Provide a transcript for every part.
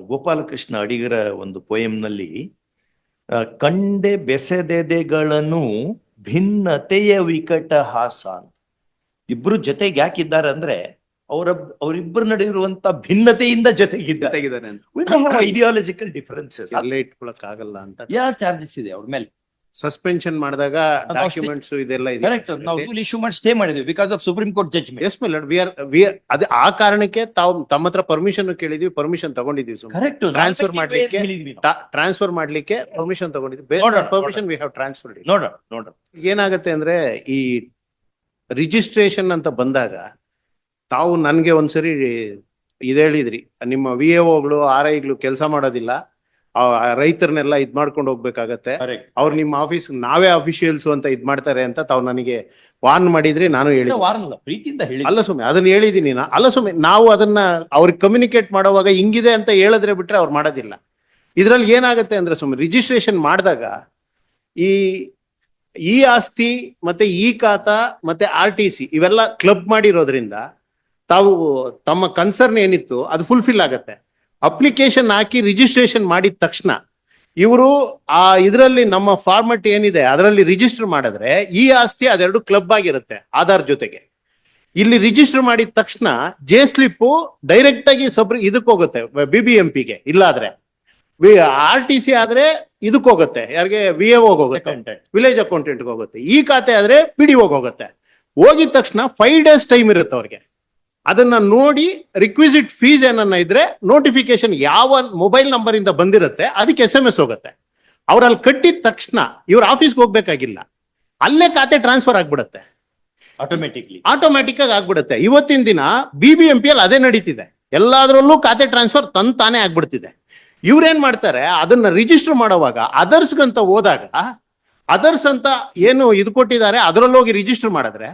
ಗೋಪಾಲಕೃಷ್ಣ ಅಡಿಗರ ಒಂದು ಪೋಯಂನಲ್ಲಿ ಕಂಡೆ ಬೆಸೆದೆದೆಗಳನ್ನು ಭಿನ್ನತೆಯ ವಿಕಟ ಹಾಸ. ಇಬ್ರು ಜೊತೆಗೆ ಯಾಕಿದ್ದಾರೆ ಅಂದ್ರೆ ಅವರ ಅವರಿಬ್ಬರ ನಡುವೆ ಇರುವಂತ ಭಿನ್ನತೆಯಿಂದ ಜೊತೆಗಿದ್ದಾರೆ. ಐಡಿಯಾಲಜಿಕಲ್ ಡಿಫರೆನ್ಸಸ್ ಅಲ್ಲೇ ಇಟ್ಕೊಳಕ್ ಆಗಲ್ಲ ಅಂತ. ಯಾವ ಚಾರ್ಜಸ್ ಇದೆ ಅವ್ರ ಮೇಲೆ? ಸಸ್ಪೆನ್ಷನ್ ಮಾಡಿದಾಗ ಡಾಕ್ಯುಮೆಂಟ್ಸ್ ಇದೆಲ್ಲ ಕರೆಕ್ಟ್ ನಾವು ಇಶ್ಯೂ ಮಾಡಿ ಸ್ಟೇ ಮಾಡಿದ್ವಿ because of supreme court judgment S my V R V R ಅದೇ ಆ ಕಾರಣಕ್ಕೆ ತಾವು ತಮ್ಮ ಹತ್ರ ಪರ್ಮಿಷನ್ ಕೇಳಿದ್ವಿ ಪರ್ಮಿಷನ್ ತಗೊಂಡಿದ್ವಿ ಕರೆಕ್ಟ್ ಟ್ರಾನ್ಸ್ಫರ್ ಮಾಡ್ಲಿಕ್ಕೆ ಟ್ರಾನ್ಸ್ಫರ್ ಮಾಡ್ಲಿಕ್ಕೆ ಪರ್ಮಿಷನ್ ತಗೊಂಡಿದ್ವಿ. ಪರ್ಮಿಷನ್ ವಿ ಹ್ಯಾವ್ ಟ್ರಾನ್ಸ್ಫರ್ ನೋಡ ನೋಡ ಏನಾಗತ್ತೆ ಅಂದ್ರೆ ಈ ರಿಜಿಸ್ಟ್ರೇಷನ್ ಅಂತ ಬಂದಾಗ ತಾವು ನನ್ಗೆ ಒಂದ್ಸರಿ ಇದೇಳಿದ್ರಿ ಹೇಳಿದ್ರಿ. ನಿಮ್ಮ ವಿ ಎಗಳು ಆರ್ ಐಗಳು ಕೆಲಸ ಮಾಡೋದಿಲ್ಲ. ಆ ರೈತರನ್ನೆಲ್ಲ ಇದ್ ಮಾಡ್ಕೊಂಡು ಹೋಗ್ಬೇಕಾಗತ್ತೆ. ಅವ್ರು ನಿಮ್ಮ ಆಫೀಸ್ ನಾವೇ ಅಫಿಷಿಯಲ್ಸ್ ಅಂತ ಇದ್ ಮಾಡ್ತಾರೆ ಅಂತ ತಾವು ನನಗೆ ವಾರ್ನ್ ಮಾಡಿದ್ರಿ ನಾನು ವಾರನಲ್ಲ ಪ್ರೀತಿಯಿಂದ ಹೇಳಿ ಅಲ್ಲ ಸುಮ್ಮನೆ ಅದನ್ನ ಹೇಳಿದೀನಿ ಅಲ್ಲ ಸುಮ್ಮನೆ ನಾವು ಅದನ್ನ ಅವ್ರಿಗೆ ಕಮ್ಯುನಿಕೇಟ್ ಮಾಡುವಾಗ ಹಿಂಗಿದೆ ಅಂತ ಹೇಳಿದ್ರೆ ಬಿಟ್ರೆ ಅವ್ರು ಮಾಡೋದಿಲ್ಲ. ಇದ್ರಲ್ಲಿ ಏನಾಗುತ್ತೆ ಅಂದ್ರೆ ಸುಮ್ಮನೆ ರಿಜಿಸ್ಟ್ರೇಷನ್ ಮಾಡಿದಾಗ ಈ ಈ ಆಸ್ತಿ ಮತ್ತೆ ಈ ಖಾತ ಮತ್ತೆ ಆರ್ ಟಿ ಸಿ ಇವೆಲ್ಲ ಕ್ಲಬ್ ಮಾಡಿರೋದ್ರಿಂದ ತಾವು ತಮ್ಮ ಕನ್ಸರ್ನ್ ಏನಿತ್ತು ಅದು ಫುಲ್ಫಿಲ್ ಆಗತ್ತೆ. ಅಪ್ಲಿಕೇಶನ್ ಹಾಕಿ ರಿಜಿಸ್ಟ್ರೇಷನ್ ಮಾಡಿದ ತಕ್ಷಣ ಇವರು ಆ ಇದರಲ್ಲಿ ನಮ್ಮ ಫಾರ್ಮೆಟ್ ಏನಿದೆ ಅದರಲ್ಲಿ ರಿಜಿಸ್ಟರ್ ಮಾಡಿದ್ರೆ ಈ ಆಸ್ತಿ ಅದೆರಡು ಕ್ಲಬ್ ಆಗಿರುತ್ತೆ ಆಧಾರ್ ಜೊತೆಗೆ. ಇಲ್ಲಿ ರಿಜಿಸ್ಟರ್ ಮಾಡಿದ ತಕ್ಷಣ ಜೆ ಸ್ಲಿಪ್ ಡೈರೆಕ್ಟ್ ಆಗಿ ಸಬ್ ಇದಕ್ಕೆ ಹೋಗುತ್ತೆ ಬಿ ಬಿ ಎಂ ಪಿಗೆ ಇಲ್ಲಾದ್ರೆ. ಆರ್ ಟಿ ಸಿ ಆದ್ರೆ ಇದಕ್ಕೆ ಹೋಗುತ್ತೆ ಯಾರಿಗೆ ವಿ ಎ ಹೋಗುತ್ತೆ ವಿಲೇಜ್ ಅಕೌಂಟೆಂಟ್ ಹೋಗುತ್ತೆ ಈ ಖಾತೆ ಆದ್ರೆ ಪಿ ಡಿ ಹೋಗುತ್ತೆ. ಹೋಗಿದ ತಕ್ಷಣ ಫೈವ್ ಡೇಸ್ ಟೈಮ್ ಇರುತ್ತೆ ಅವ್ರಿಗೆ. ಅದನ್ನ ನೋಡಿ ರಿಕ್ವಿಸಿಟ್ ಫೀಸ್ ಏನನ್ನ ಇದ್ರೆ ನೋಟಿಫಿಕೇಶನ್ ಯಾವ ಮೊಬೈಲ್ ನಂಬರ್ ಇಂದ ಬಂದಿರುತ್ತೆ ಅದಕ್ಕೆ ಎಸ್ ಎಂ ಎಸ್ ಹೋಗುತ್ತೆ. ಅವ್ರಲ್ಲಿ ಕಟ್ಟಿದ ತಕ್ಷಣ ಇವ್ರ ಆಫೀಸ್ಗೆ ಹೋಗ್ಬೇಕಾಗಿಲ್ಲ. ಅಲ್ಲೇ ಖಾತೆ ಟ್ರಾನ್ಸ್ಫರ್ ಆಗ್ಬಿಡುತ್ತೆ. ಆಟೋಮೆಟಿಕ್ಲಿ ಆಟೋಮೆಟಿಕ್ ಆಗಿ ಆಗ್ಬಿಡುತ್ತೆ. ಇವತ್ತಿನ ದಿನ ಬಿ ಬಿ ಎಂ ಪಿ ಅಲ್ಲಿ ಅದೇ ನಡೀತಿದೆ. ಎಲ್ಲಾದ್ರಲ್ಲೂ ಖಾತೆ ಟ್ರಾನ್ಸ್ಫರ್ ತನ್ ತಾನೇ ಆಗ್ಬಿಡ್ತಿದೆ. ಇವ್ರೇನ್ ಮಾಡ್ತಾರೆ ಅದನ್ನ ರಿಜಿಸ್ಟರ್ ಮಾಡುವಾಗ ಅದರ್ಸ್ ಅಂತ ಹೋದಾಗ ಅದರ್ಸ್ ಅಂತ ಏನು ಇದು ಕೊಟ್ಟಿದ್ದಾರೆ ಅದರಲ್ಲೋಗಿ ಹೋಗಿ ರಿಜಿಸ್ಟರ್ ಮಾಡಿದ್ರೆ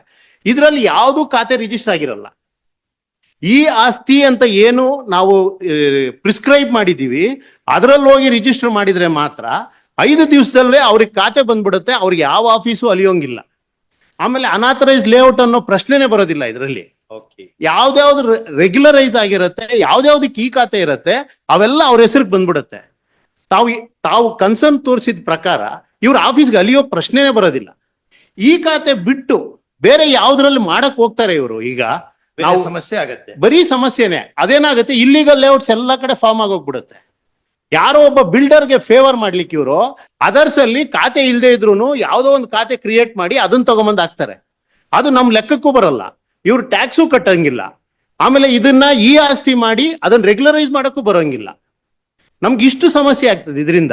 ಇದರಲ್ಲಿ ಯಾವುದು ಖಾತೆ ರಿಜಿಸ್ಟರ್ ಆಗಿರಲ್ಲ. ಈ ಆಸ್ತಿ ಅಂತ ಏನು ನಾವು ಪ್ರಿಸ್ಕ್ರೈಬ್ ಮಾಡಿದ್ದೀವಿ ಅದರಲ್ಲಿ ಹೋಗಿ ರಿಜಿಸ್ಟರ್ ಮಾಡಿದ್ರೆ ಮಾತ್ರ ಐದು ದಿವಸದಲ್ಲೇ ಅವ್ರಿಗೆ ಖಾತೆ ಬಂದ್ಬಿಡುತ್ತೆ ಅವ್ರಿಗೆ ಯಾವ ಆಫೀಸು ಅಲಿಯೋಂಗಿಲ್ಲ. ಆಮೇಲೆ ಅನಾಥರೈಸ್ ಲೇಔಟ್ ಅನ್ನೋ ಪ್ರಶ್ನೆನೇ ಬರೋದಿಲ್ಲ ಇದರಲ್ಲಿ. ಓಕೆ ಯಾವ್ದ್ಯಾವ್ದು ರೆಗ್ಯುಲರೈಸ್ ಆಗಿರುತ್ತೆ ಯಾವ್ದ್ಯಾವ್ದಕ್ಕೆ ಈ ಖಾತೆ ಇರುತ್ತೆ ಅವೆಲ್ಲ ಅವ್ರ ಹೆಸರಿಗೆ ಬಂದ್ಬಿಡುತ್ತೆ. ತಾವು ತಾವು ಕನ್ಸರ್ನ್ ತೋರಿಸಿದ ಪ್ರಕಾರ ಇವ್ರ ಆಫೀಸ್ಗೆ ಅಲಿಯೋ ಪ್ರಶ್ನೆನೇ ಬರೋದಿಲ್ಲ. ಈ ಖಾತೆ ಬಿಟ್ಟು ಬೇರೆ ಯಾವ್ದ್ರಲ್ಲಿ ಮಾಡಕ್ ಹೋಗ್ತಾರೆ ಇವರು ಈಗ ನಾವು ಸಮಸ್ಯೆ ಆಗತ್ತೆ. ಬರೀ ಸಮಸ್ಯೆನೆ. ಅದೇನಾಗುತ್ತೆ? ಇಲ್ಲಿಗಲ್ ಲೇಔಟ್ಸ್ ಎಲ್ಲ ಕಡೆ ಫಾರ್ಮ್ ಆಗೋಗ್ಬಿಡುತ್ತೆ. ಯಾರೋ ಒಬ್ಬ ಬಿಲ್ಡರ್ಗೆ ಫೇವರ್ ಮಾಡ್ಲಿಕ್ಕೆ ಇವರು ಅದರ್ಸ್ ಅಲ್ಲಿ ಖಾತೆ ಇಲ್ಲದೆ ಇದ್ರು ಯಾವುದೋ ಒಂದು ಖಾತೆ ಕ್ರಿಯೇಟ್ ಮಾಡಿ ಅದನ್ನ ತಗೊಂಬಂದ್ ಹಾಕ್ತಾರೆ. ಅದು ನಮ್ ಲೆಕ್ಕಕ್ಕೂ ಬರಲ್ಲ. ಇವ್ರು ಟ್ಯಾಕ್ಸು ಕಟ್ಟಂಗಿಲ್ಲ. ಆಮೇಲೆ ಇದನ್ನ ಈ ಆಸ್ತಿ ಮಾಡಿ ಅದನ್ನ ರೆಗ್ಯುಲರೈಸ್ ಮಾಡಕ್ಕೂ ಬರೋಂಗಿಲ್ಲ. ನಮ್ಗೆ ಇಷ್ಟು ಸಮಸ್ಯೆ ಆಗ್ತದೆ ಇದರಿಂದ.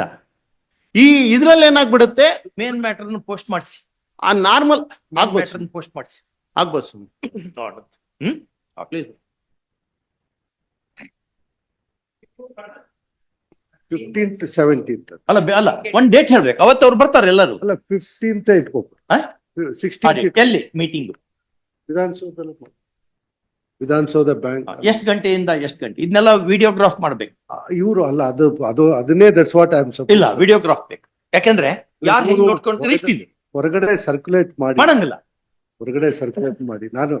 ಈ ಇದ್ರಲ್ಲಿ ಏನಾಗ್ಬಿಡುತ್ತೆ? ಮೇನ್ ಮ್ಯಾಟರ್ ಪೋಸ್ಟ್ ಮಾಡಿಸಿ. ಆ ನಾರ್ಮಲ್ ಆಗ್ಬೋದು ಪೋಸ್ಟ್ ಮಾಡಿಸಿ. ಆಗ್ಬೋದು ಸುಮ್ನೆ. ಹ್ಮ್? ಪ್ಲೀಸ್ ಫಿಫ್ಟೀನ್ತ್ ಸೆವೆಂಟೀನ್ತ್ ಅಲ್ಲ ಬೆ- ಅಲ್ಲ ಒಂದ್ ಡೇಟ್ ಹೇಳ್ಬೇಕು. ಅವತ್ತು ಅವ್ರು ಬರ್ತಾರೆ ಎಲ್ಲರೂ. ಅಲ್ಲ ಫಿಫ್ಟೀನ್ತ್ ಇಟ್ಕೋಬೇಕು ಆ? ಸಿಕ್ಸ್ಟೀನ್ ಎಲ್ಲಿ? ಮೀಟಿಂಗ್ ವಿಧಾನಸೌಧ ವಿಧಾನಸೌಧ ಬ್ಯಾಂಕ್ ಎಷ್ಟ್ ಗಂಟೆಯಿಂದ ಎಷ್ಟ್ ಗಂಟೆ? ಇದನ್ನೆಲ್ಲ ವಿಡಿಯೋಗ್ರಾಫ್ ಮಾಡ್ಬೇಕು. ಇವರು ಅಲ್ಲ ಅದು ಅದು ಅದನ್ನೇ ದಟ್ಸ್ ವಾಟ್ ಐ ಆಮ್ ಇಲ್ಲ ವಿಡಿಯೋಗ್ರಾಫ್ ಬೇಕು. ಯಾಕಂದ್ರೆ ಯಾರು ಹೆಂಗ್ ನೋಡ್ಕೊಂಡ್ರೆ ಇಷ್ಟಿದೆ ಹೊರಗಡೆ ಸರ್ಕ್ಯುಲೇಟ್ ಮಾಡಿ. ಮಾಡಂಗಿಲ್ಲ. ಹೊರಗಡೆ ಸರ್ಕ್ಯುಲೇಟ್ ಮಾಡಿ. ನಾನು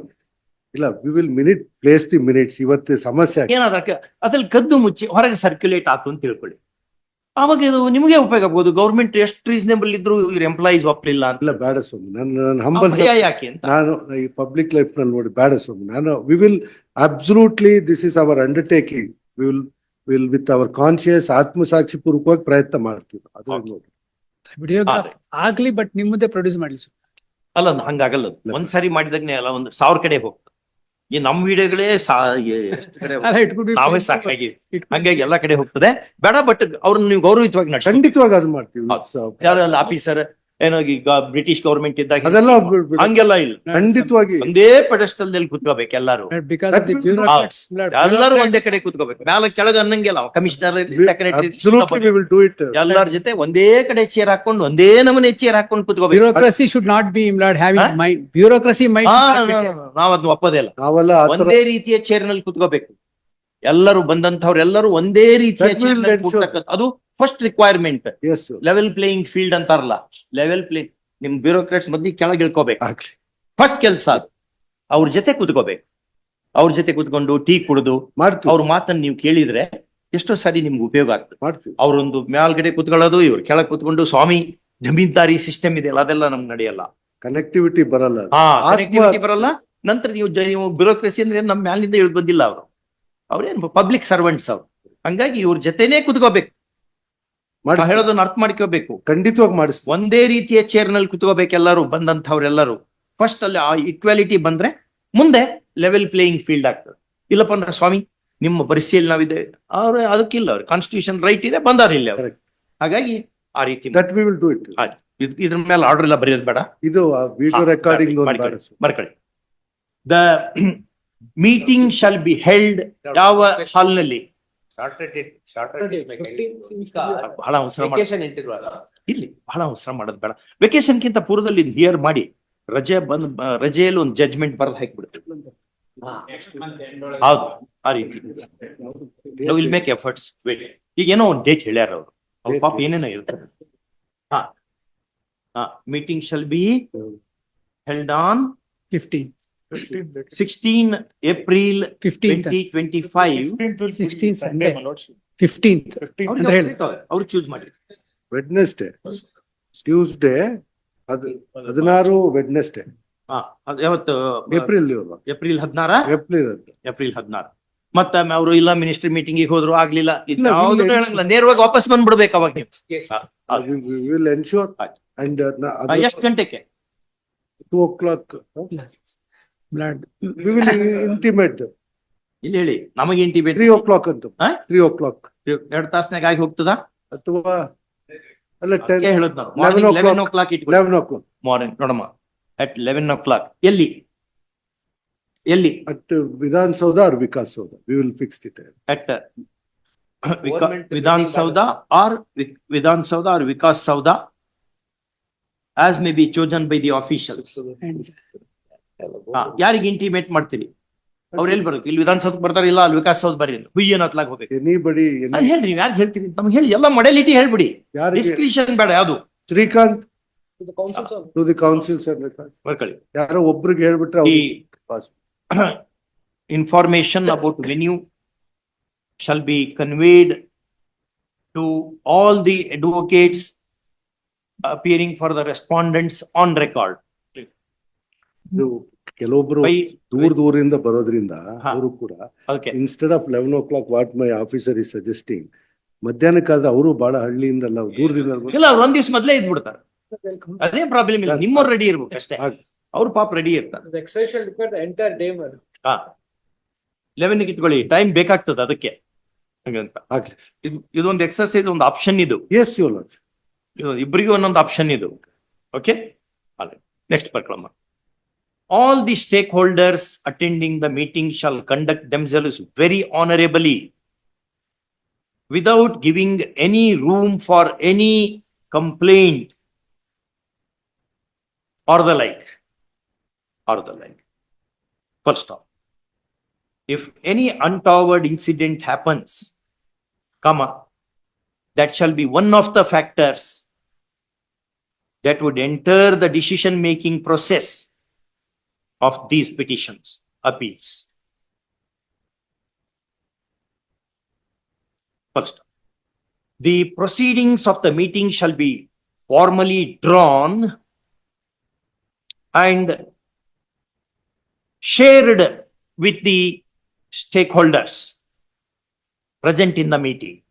ಇಲ್ಲ we will minute place the minutes ಇವತ್ತು ಸಮಸ್ಯೆ ಏನಾದ್ರೆ ಅದ್ರಲ್ಲಿ ಕದ್ದು ಮುಚ್ಚಿ ಹೊರಗೆ ಸರ್ಕ್ಯುಲೇಟ್ ಆತು ಅಂತ ತಿಳ್ಕೊಳ್ಳಿ. ಅವಾಗ ಇದು ನಿಮಗೆ ಉಪಯೋಗ ಆಗ್ಬೋದು. ಗೌರ್ಮೆಂಟ್ ಎಷ್ಟು ರೀಸನೇಬಲ್ ಇದ್ರು ಇವ್ರ ಎಂಪ್ಲಾಯೀಸ್ ಒಪ್ಲಿಲ್ಲ ಅಂತ. ಇಲ್ಲ ಬೇಡ ಸ್ವಾಮಿ. ನನ್ನ ಹಂಬಲ್ ಭಯ ಯಾಕೆ ಅಂತ? ನಾನು ಈ ಪಬ್ಲಿಕ್ ಲೈಫ್ನಲ್ಲಿ ನೋಡಿ ಬೇಡ ಸ್ವಾಮಿ. ನಾನು we will absolutely this is our undertaking we will will with our conscious ಆತ್ಮಸಾಕ್ಷಿ ಪೂರ್ವಕವಾಗಿ ಪ್ರಯತ್ನ ಮಾಡ್ತೀವಿ. ಅದು. ನೋಡಿ. ವಿಡಿಯೋಗ್ರಾಫ್ ಆಗ್ಲಿ ಬಟ್ ನಿಮ್ಮದೇ ಮುಂದೆ ಪ್ರೊಡ್ಯೂಸ್ ಮಾಡ್ಲಿ ಅಲ್ಲ ಹಂಗಾಗಲ್ಲ ಒಂದ್ಸರಿ ಒಂದ್ ಸಾರಿ ಮಾಡಿದಾಗನೇ ಅಲ್ಲ ಒಂದು ಸಾವಿರ ಕಡೆ ಹೋಗ್ತದೆ. ಈ ನಮ್ ವಿಡಿಯೋಗಳೇ ಸಾ ಎಷ್ಟು ಕಡೆ ನಾವೇ ಸಾಕಾಗಿ ಹಂಗಾಗಿ ಎಲ್ಲಾ ಕಡೆ ಹೋಗ್ತದೆ. ಬೇಡ ಬಟ್ ಅವ್ರನ್ನ ನೀವು ಗೌರವಿತವಾಗಿ ನಡೆಸಿ ಖಂಡಿತವಾಗಿ ಅದು ಮಾಡ್ತೀವಿ. ಯಾರಲ್ಲ ಆಫೀಸರ್ ಏನೋ ಈಗ ಬ್ರಿಟಿಷ್ ಗವರ್ಮೆಂಟ್ ಇದ್ದಾಗ ಅದೆಲ್ಲ ಹಂಗೆಲ್ಲ ಇಲ್ಲ. ಖಂಡಿತವಾಗಿ. ಒಂದೇ ಪೆಡಸ್ಟಲ್ನಲ್ಲಿ ಕುತ್ಕೋಬೇಕು ಎಲ್ಲರೂ. That ಎಲ್ಲರೂ ಒಂದೇ ಕಡೆ ಕುತ್ಕೋಬೇಕು. ಮ್ಯಾಲ ಕೆಳಗೆ ಅನ್ನಂಗಿಲ್ಲ. ಕಮಿಷನರ್ ಸೆಕ್ರೆಟರಿ ಅಬ್ಸಲ್ಯೂಟ್ಲಿ ಎಲ್ಲರ ಜೊತೆ ಒಂದೇ ಕಡೆ ಚೇರ್ ಹಾಕೊಂಡು ಒಂದೇ ನಮೂನೆ ಚೇರ್ ಹಾಕೊಂಡು ಕುತ್ಕೋಬೇಕು. Bureaucracy should not be lord Huh? Having mind bureaucracy mind ನಾವ್ ಅದನ್ನ ಒಪ್ಪೋದೇ ಇಲ್ಲ. ನಾವೆಲ್ಲ ಆ ತರ ಒಂದೇ ರೀತಿಯ ಚೇರ್ನಲ್ಲಿ ಕುತ್ಕೋಬೇಕು. ಎಲ್ಲರೂ ಬಂದಂತವ್ರು ಎಲ್ಲರೂ ಒಂದೇ ರೀತಿಯ. ಅದು first requirement level playing field ಅಂತಾರಲ್ಲ. ಲೆವೆಲ್ ಪ್ಲೇ ನಿಮ್ ಬ್ಯೂರೋಕ್ರಾಟ್ಸ್ ಮಧ್ಯ ಕೆಳಗೆ ಇಳ್ಕೋಬೇಕು. ಫಸ್ಟ್ ಕೆಲಸ ಅದು. ಅವ್ರ ಜೊತೆ ಕುತ್ಕೋಬೇಕು. ಅವ್ರ ಜೊತೆ ಕುತ್ಕೊಂಡು ಟೀ ಕುಡಿದು ಮಾಡ್ತೀವಿ. ಅವ್ರ ಮಾತನ್ನ ನೀವು ಕೇಳಿದ್ರೆ ಎಷ್ಟೋ ಸಾರಿ ನಿಮ್ಗೆ ಉಪಯೋಗ ಆಗ್ತದೆ. ಅವರೊಂದು ಮೇಲ್ಗಡೆ ಕುತ್ಕೊಳ್ಳೋದು ಇವ್ರು ಕೆಳಗೆ ಕುತ್ಕೊಂಡು ಸ್ವಾಮಿ ಜಮೀನ್ದಾರಿ ಸಿಸ್ಟಮ್ ಇದೆಯಲ್ಲ ಅದೆಲ್ಲ ನಮ್ಗೆ ನಡೆಯಲ್ಲ. ಕನೆಕ್ಟಿವಿಟಿ ಬರಲ್ಲ. ಬರಲ್ಲ. ನಂತರ ನೀವು ನೀವು ಬ್ಯೂರೋಕ್ರಸಿ ಅಂದ್ರೆ ನಮ್ಮ ಮ್ಯಾಲಿಂದ ಇಳಿದು ಬಂದಿಲ್ಲ ಅವರು. ಅವ್ರೇನು ಪಬ್ಲಿಕ್ ಸರ್ವೆಂಟ್ಸ್ ಅವ್ರು. ಹಂಗಾಗಿ ಇವ್ರ ಜೊತೆನೇ ಕುತ್ಕೋಬೇಕು. ಹೇಳೋದನ್ನ ಅರ್ಥ ಮಾಡ್ಕೋಬೇಕು. ಖಂಡಿತವಾಗಿ ಮಾಡಿಸ್ ಒಂದೇ ರೀತಿಯ ಚೇರ್ನಲ್ಲಿ ಕುತ್ಕೋಬೇಕು ಎಲ್ಲರೂ ಬಂದಂಥವ್ರೆಲ್ಲರೂ. ಫಸ್ಟ್ ಅಲ್ಲಿ ಆ ಇಕ್ವಾಲಿಟಿ ಬಂದ್ರೆ ಮುಂದೆ ಲೆವೆಲ್ ಪ್ಲೇಯಿಂಗ್ ಫೀಲ್ಡ್ ಆಗ್ತದೆ. ಇಲ್ಲಪ್ಪ ಅಂದ್ರೆ ಸ್ವಾಮಿ ನಿಮ್ಮ ಪರಿಸ್ಥಿತಿಯಲ್ಲಿ ನಾವಿದೆ. ಅವ್ರ ಅದಕ್ಕಿಲ್ಲ ಅವ್ರ. ಕಾನ್ಸ್ಟಿಟ್ಯೂಷನ್ ರೈಟ್ ಇದೆ ಬಂದಾರಿಲ್ಲ ಅವ್ರು. ಹಾಗಾಗಿ ಆ ರೀತಿ that we will do it ಇದ್ರ ಮೇಲೆ ಆರ್ಡರ್ ಎಲ್ಲ ಬರೆಯೋದು ಬೇಡ. ಇದು video recording ಮರ್ಕೊಳ್ಳಿ the meeting shall be held ಯಾವ ಹಾಲ್ನಲ್ಲಿ ಬಹಳ ಅವಸರ ಇಲ್ಲಿ ಬಹಳ ಅವಸರ ಮಾಡೋದು ಬೇಡ. ವೆಕೇಶನ್ ಕಿಂತ ಪೂರ್ವದಲ್ಲಿ ಹಿಯರ್ ಮಾಡಿ. ರಜೆ ಬಂದ್ ರಜೆಯಲ್ಲಿ ಒಂದು ಜಜ್ಮೆಂಟ್ ಬರ್ದು ಹಾಕ್ಬಿಡ್ತೀವಿ ಹೌದು ಆ ರೀತಿ. ವಿಲ್ ಮೇಕ್ ಎಫರ್ಟ್ಸ್ ಈಗ ಏನೋ ಒಂದು ಡೇಟ್ ಹೇಳ್ಯಾರ ಅವರು. ಅವ್ರ ಪಾಪ ಏನೇನೋ ಇರ್ತಾರೆ ಹಾ. ಹಾ meeting shall be held on fifteen sixteen April fifteenth twenty twenty five sixteen Sunday fifteenth ಅಂತ ಹೇಳಿ. ಅವ್ರು ಚೂಸ್ ಮಾಡಿ ವೆಡ್ನೆಸ್ಡೇ ಟ್ಯೂಸ್ಡೇ ಅದು ಹದಿನಾರು ವೆಡ್ನೆಸ್ಡೇ ಹಾ ಅದು ಯಾವತ್ತು? ಏಪ್ರಿಲ್ ಇವರು ಏಪ್ರಿಲ್ ಹದಿನಾರ? ಏಪ್ರಿಲ್ ಅಂತ ಏಪ್ರಿಲ್ ಹದಿನಾರು. ಮತ್ತೆ ಅವರು ಇಲ್ಲ ಮಿನಿಸ್ಟ್ರಿ ಮೀಟಿಂಗ್ ಹೋದ್ರು ಆಗ್ಲಿಲ್ಲ. ಇದ್ ಇಲ್ಲ, ಯಾವ್ದು ಇಲ್ಲ. ಹೇಳಂಗಿಲ್ಲ. ನೇರವಾಗಿ ವಾಪಸ್ ಬಂದ್ಬಿಡ್ಬೇಕು ಅವಾಗ ನೀವು. ಆಯ್ತು. ಅಂಡ್ ಆ, ಎಷ್ಟ್ ಗಂಟೆಗೆ? Two o'clock blood we will intimate ಇಲ್ಲಿ ಹೇಳಿ ನಮಗೆ ಇಂಟಿಮೇಟ್ ತ್ರೀ ಓ ಕ್ಲಾಕ್ ಅಂತ? ತ್ರೀ ಓ ಕ್ಲಾಕ್ ಎರಡು ತಾಸನಾಗ ಆಗಿ ಹೋಗ್ತದ? ಅಥವಾ ಅಲ್ಲ ಹೇಳೋದು ನಾವು 11 o'clock. Eleven o'clock it eleven o'clock morning ನೋಡಮ್ಮ. ಅಟ್ ಲೆವೆನ್ ಓ ಕ್ಲಾಕ್ ಎಲ್ಲಿ? ಎಲ್ಲಿ? At Vidhana Soudha or Vikas Soudha? We will fix it at Vidhana Soudha or Vidhana Soudha or Vikas Soudha? As may be chosen by the officials ಯಾರಿಗೆ intimate ಮಾಡ್ತೀರಿ? ಅವ್ರು ಎಲ್ಲಿ ಬರ್ಬೇಕು ಇಲ್ಲಿ ವಿಧಾನಸೌಧಕ್ಕೆ ಬರ್ತಾರೆ ಇಲ್ಲ ಅಲ್ಲಿ ವಿಕಾಸ್ ಸೌಧ ಬರ್ರಿ. ಹುಯ್ಯ ಹತ್ಲಾಗ ಹೋಗ್ಬೇಕು. ಎನಿಬಡಿ ಅದ್ ಹೇಳ್ರಿ ನೀವು ಯಾರು ಹೇಳ್ತೀರಿ? ನಮ್ಗೆ ಹೇಳಿ ಎಲ್ಲ ಮೊಡಲಿಟಿ ಹೇಳ್ಬಿಡಿ. ಯಾರಿಗೆ ಡಿಸ್ಕ್ರಿಷನ್ ಬೇಡ ಯಾವುದು? Srikanth. To the council sir ಬರ್ಕೊಳ್ಳಿ. ಯಾರೋ ಒಬ್ರಿಗೆ ಹೇಳ್ಬಿಟ್ರೆ ಈ ಅವ್ರಿಗೆ pass. information about venue shall be conveyed to all the advocates appearing for the respondents on record. ಇದು ಕೆಲವೊಬ್ರು ದೂರ ದೂರಿಂದ ಬರೋದ್ರಿಂದ. ಅವರು ಕೂಡ instead of eleven o'clock what my officer is suggesting ಮಧ್ಯಾಹ್ನಕ್ಕಾದ್ರೆ ಅವರು ಬಹಳ ಹಳ್ಳಿಯಿಂದಲ್ಲ ದೂರದಿಂದ. ಇಲ್ಲ ಅವ್ರು ಒಂದ್ ದಿವ್ಸ ಮೊದ್ಲೇ ಇದ್ಬಿಡ್ತಾರೆ. ಅದೇ ಪ್ರಾಬ್ಲಮ್ ಇಲ್ಲ ನಿಮ್ಮವ್ರು ರೆಡಿ ಇರ್ಬೇಕು ಅಷ್ಟೇ ಅವ್ರು ಪಾಪ ರೆಡಿ ಇರ್ತಾರೆ. ಲೆವೆನ್ ಇಟ್ಕೊಳ್ಳಿ ಟೈಮ್ ಬೇಕಾಗ್ತದೆ ಅದಕ್ಕೆ. ಹಂಗಂತ ಆಗ್ಲಿ ಇದು ಇದೊಂದು ಎಕ್ಸರ್ಸೈಸ್ ಒಂದು ಆಪ್ಷನ್ ಇದು. ಎಸ್ ಯು ಲಾರ್ಡ್ ಇದು ಇಬ್ಬರಿಗೂ ಒಂದೊಂದು ಆಪ್ಷನ್ ಇದು. ಓಕೆ ನೆಕ್ಸ್ಟ್ ಬರ್ಕೊಳಮ್ಮ all the stakeholders attending the meeting shall conduct themselves very honorably without giving any room for any complaint or the like or the like. First stop if any untoward incident happens comma that shall be one of the factors that would enter the decision making process of these petitions, appeals. First, the proceedings of the meeting shall be formally drawn and shared with the stakeholders present in the meeting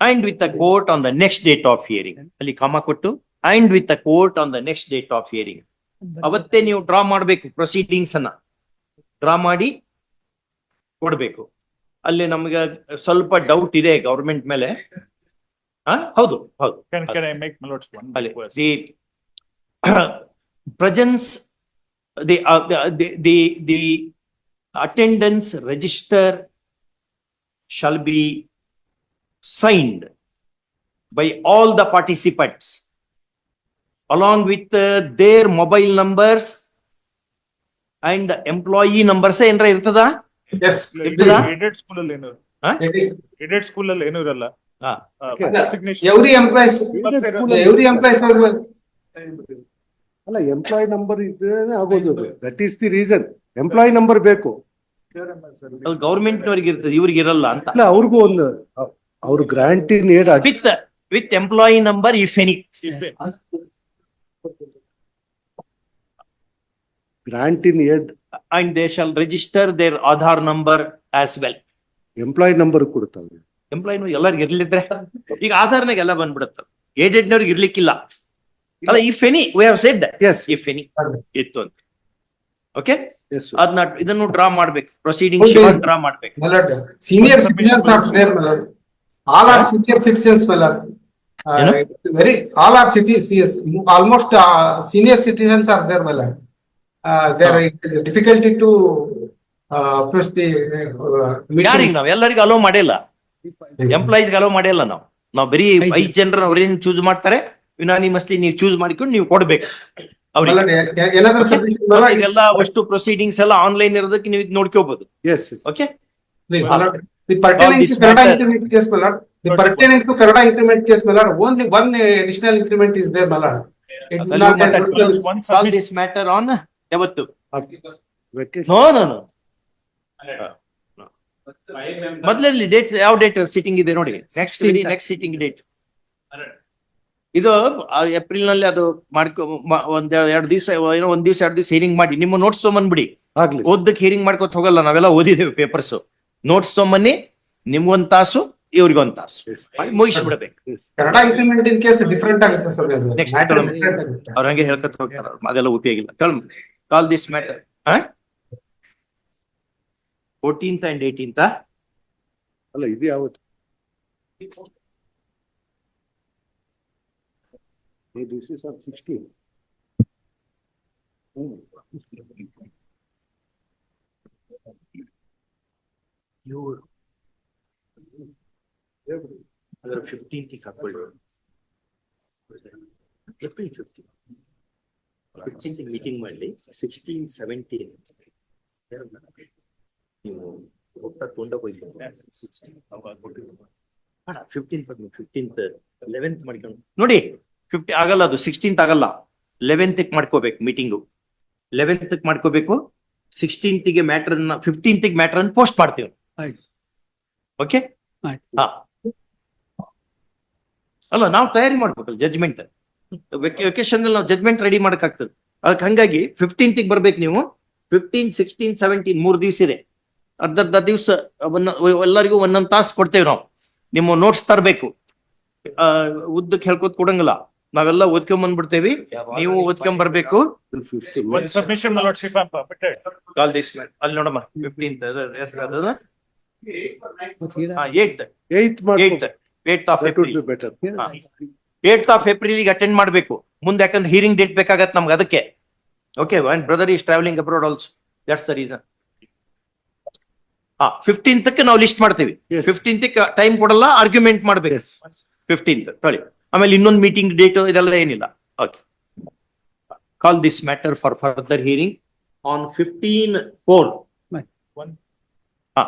and with the court on the next date of hearing. Ali, and with the court on the next date of hearing. ಅವತ್ತೇ ನೀವು draw ಮಾಡಬೇಕು proceedings ಅನ್ನ. Draw ಮಾಡಿ ಕೊಡ್ಬೇಕು. ಅಲ್ಲಿ ನಮ್ಗೆ ಸ್ವಲ್ಪ doubt ಇದೆ ಗವರ್ಮೆಂಟ್ ಮೇಲೆ. ಹೌದು ಹೌದು. Presence the the the attendance register shall be signed by all the participants along with uh, their mobile numbers and employee numbers ಏನ್ರ ಇರ್ತದ? Yes. ಇರ್ತದ? school ಅಲ್ಲಿ ಏನು ಹಾ? aided. School ಅಲ್ಲಿ ಏನು ಇರಲ್ಲ. ಹಾ. ಆ, Okay. designation. Every employees, every employees also. ಅಲ್ಲ ಎಂಪ್ಲಾಯ್ ನಂಬರ್ ಇದ್ರೆ ಆಗೋದು that is the reason employee number ಬೇಕು. ಗೌರ್ಮೆಂಟ್ ಗೌರ್ಮೆಂಟ್ನವ್ರಿಗೆ ಇರ್ತದೆ ಇವ್ರಿಗೆ ಇರಲ್ಲ ಅಂತ. ಇಲ್ಲ ಅವ್ರಿಗೂ ಒಂದು ಅವ್ರ grant in aid with with employee number if any grant in aid and they shall register their Aadhaar number as well employee number ಕೊಡ್ತಾವೆ. ಎಂಪ್ಲಾಯ್ನು ಎಲ್ಲರಿಗೆ ಇರ್ಲಿದ್ರೆ ಈಗ ಆಧಾರ್ನಾಗ ಎಲ್ಲ ಬಂದ್ಬಿಡುತ್ತೆ. ಏಡೆಡ್ನವ್ರಿಗೆ ಇರ್ಲಿಕ್ಕಿಲ್ಲ. ಅಲ್ಲ if any we have said yes if any ಇತ್ತು ಅಂತ. ಓಕೆ ಎಸ್ ಅದನ್ನ ಇದನ್ನು ಡ್ರಾ ಮಾಡ್ಬೇಕು. Proceeding Okay. ಡ್ರಾ ಮಾಡ್ಬೇಕು. My lord, senior citizens are there, senior citizens All are senior citizens, my almost senior citizens are there all difficulty to ನಾವ್? ಎಲ್ಲರಿಗೂ allow ಮಾಡೇಲ್ಲ. Employees hello ಮಾಡಿಲ್ಲ ನಾವ್. ನಾವ್ ಬರೀ ಐದ್ ಜನ್ರ ಅವ್ರಿಂದ ಚೂಸ್ ಮಾಡ್ತಾರೆ ವಿನಾನಿ ಮಸ್ತಿ ಚೂಸ್ ಮಾಡ್ಕೊಂಡು ನೀವ್ ಕೊಡ್ಬೇಕ್. ಅಷ್ಟು ಪ್ರೊಸೀಡಿಂಗ್ಸ್ ಎಲ್ಲಾ ಆನ್ಲೈನ್ ಇರೋದಕ್ಕೆ ನೀವ್ ನೋಡ್ಕೋಬೋದು. ಎಸ್ ಒಕೆಟ್ increment case Kannada increment ಕೇಸ್ನಲ್ increment is they one this matter on ಯಾವತ್ತು? ನೋ ನೋ ನೋ ಮೊದಲಲ್ಲಿ ಡೇಟ್ ಯಾವ ಡೇಟ್ ಸಿಟ್ಟಿಂಗ್ ಇದೆ ನೋಡಿ. ನೆಕ್ಸ್ಟ್ ನೆಕ್ಸ್ಟ್ ಸಿಟ್ಟಿಂಗ್ ಡೇಟ್ ಇದು ಏಪ್ರಿಲ್ನಲ್ಲಿ ಅದು ಮಾಡ್ಕೊ ಒಂದ್ ಎರಡು ದಿವಸ ಏನೋ ಒಂದ್ ದಿವಸ ಎರಡು ದಿವಸ ಹಿಯರಿಂಗ್ ಮಾಡಿ. ನಿಮ್ಮ ನೋಟ್ಸ್ ಆಗ್ಲಿ. ಓದಕ್ಕೆ ಹೀರಿಂಗ್ ಮಾಡ್ಕೊತ ಹೋಗಲ್ಲ ನಾವೆಲ್ಲ ಓದಿದ್ದೇವೆ ಪೇಪರ್ಸ್ ನೋಟ್ಸ್ ತೊಗೊಂಬನ್ನಿ ನಿಮ್ಗೊಂದ್ ತಾಸು ಇವ್ರಿಗೊಂದ್ ತಾಸು. ಮುಗಿಸ್ಬಿಡ್ಬೇಕು. ಕನ್ನಡ ಇನ್ ಕೇಸ್ ಆಗುತ್ತೆ ಆಗುತ್ತೆ. ಅವ್ರ ಹಂಗೆ ಹೇಳ್ಕೊತ ಹೋಗ್ತಾರ ಅದೆಲ್ಲ ಉಪಯೋಗ ಇಲ್ಲ call this matter fourteenth and eighteenth ಅಲ್ಲ ಇದು ಯಾವತ್ತು? ದಿಸ್ ಇಸ್ ಆನ್ ಸಿಕ್ಸ್ಟೀನ್ ಅದರ ಫಿಫ್ಟೀನ್ತ್ ಹಾಕೊಳ್ಳಿ ಏಪ್ರಿಲ್ ಫಿಫ್ಟೀನ್ ಫಿಫ್ಟೀನ್ತ್ ಮೀಟಿಂಗ್ ಮಾಡಿ ಸಿಕ್ಸ್ಟೀನ್ ಸೆವೆಂಟೀನ್ ನೀವು ಹೋಗ್ತಾ ಫಿಫ್ಟೀನ್ತ್ ಫಿಫ್ಟೀನ್ತ್ ಲೆವೆಂತ್ ಮಾಡ್ಕೊಂಡು. ನೋಡಿ ಫಿಫ್ಟಿ ಆಗಲ್ಲ ಅದು ಸಿಕ್ಸ್ಟೀನ್ತ್ ಆಗಲ್ಲ. ಲೆವೆಂತ್ ಮಾಡ್ಕೋಬೇಕು ಮೀಟಿಂಗು ಲೆವೆಂತ್ ಮಾಡ್ಕೋಬೇಕು. ಸಿಕ್ಸ್ಟೀನ್ತ್ಗೆ ಮ್ಯಾಟರ್ ಫಿಫ್ಟೀನ್ತ್ ಮ್ಯಾಟರ್ ಅನ್ನು ಪೋಸ್ಟ್ ಮಾಡ್ತೀವಿ. ಓಕೆ. ಹಾ. ಅಲ್ಲ ನಾವು ತಯಾರಿ ಮಾಡ್ಬೇಕಲ್ಲ ಜಜ್ಮೆಂಟ್ ವೆಕೇಶನ್ ನಾವು ಜಜ್ಮೆಂಟ್ ರೆಡಿ ಮಾಡಕ್ಕಾಗ್ತದೆ. ಅದಕ್ಕೆ ಹಂಗಾಗಿ ಫಿಫ್ಟೀನ್ತ್ ಬರ್ಬೇಕು ನೀವು. ಫಿಫ್ಟೀನ್ ಸಿಕ್ಸ್ಟೀನ್ ಸೆವೆಂಟೀನ್ ಮೂರ್ ದಿವಸ ಇದೆ. ಅರ್ಧರ್ಧ ಅರ್ಧ ದಿವಸ ಎಲ್ಲರಿಗೂ ಒಂದೊಂದ್ ತಾಸು ಕೊಡ್ತೇವೆ ನಾವು. ನಿಮ್ಮ ನೋಟ್ಸ್ ತರಬೇಕು. ಉದ್ದಕ್ಕೆ ಹೇಳ್ಕೊತ್ ಕೊಡಂಗಿಲ್ಲ. ನಾವೆಲ್ಲ ಓದ್ಕೊಂಡ್ ಬಂದ್ಬಿಡ್ತೇವಿ. ನೀವು ಓದ್ಕೊಂಡ್ ಬರ್ಬೇಕು. ಅಲ್ಲಿ ನೋಡಮ್ಮ fifteenth eight eight eight of April eight of April attend ಮಾಡಬೇಕು. ಮುಂದೆ ಯಾಕಂದ್ರೆ ಹಿಯರಿಂಗ್ ಡೇಟ್ ಬೇಕಾಗತ್ತೆ ನಮ್ಗೆ ಅದಕ್ಕೆ. Okay and brother is travelling abroad also that's the reason ಹಾ ಫಿಫ್ಟೀನ್ತ್ ನಾವು ಲಿಸ್ಟ್ ಮಾಡ್ತೀವಿ. ಫಿಫ್ಟೀನ್ತ್ ಟೈಮ್ ಕೊಡಲ್ಲ ಆರ್ಗ್ಯುಮೆಂಟ್ ಮಾಡ್ಬೇಕು. ಫಿಫ್ಟೀನ್ತ್ ತೊಳಿ ಆಮೇಲೆ ಇನ್ನೊಂದು ಮೀಟಿಂಗ್ ಡೇಟ್ ಇದೆಲ್ಲ ಏನಿಲ್ಲ. Okay call this matter for further hearing on fifteen four One, Ah.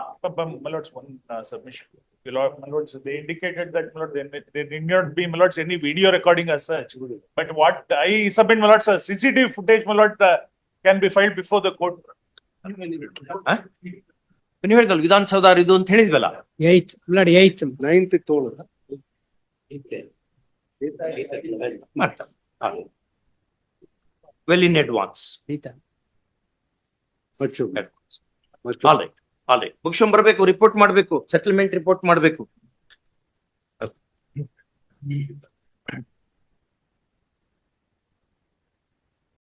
but, but, my lords, one uh, submission. My lord, my lords, they indicated that, my lord, there, may- there need not be, my lords, any video recording as such. But what I submit, my lords, uh, CCTV footage, my lord, uh, can be filed before the court. ನೀವು ಹೇಳಿದಲ್ಲ ವಿಧಾನಸೌಧ ಇದು ಅಂತ ಹೇಳಿದ್ವಲ್ಲ eighth blood eighth ninth ತೋಳ well in advance ಆಯ್ತಾ ಮಚ್ಚು all right right ಮುಗಿಸ್ಕೊಂಡ್ ಬರ್ಬೇಕು report ಮಾಡ್ಬೇಕು ಸೆಟಲ್ಮೆಂಟ್ ರಿಪೋರ್ಟ್ ಮಾಡ್ಬೇಕು.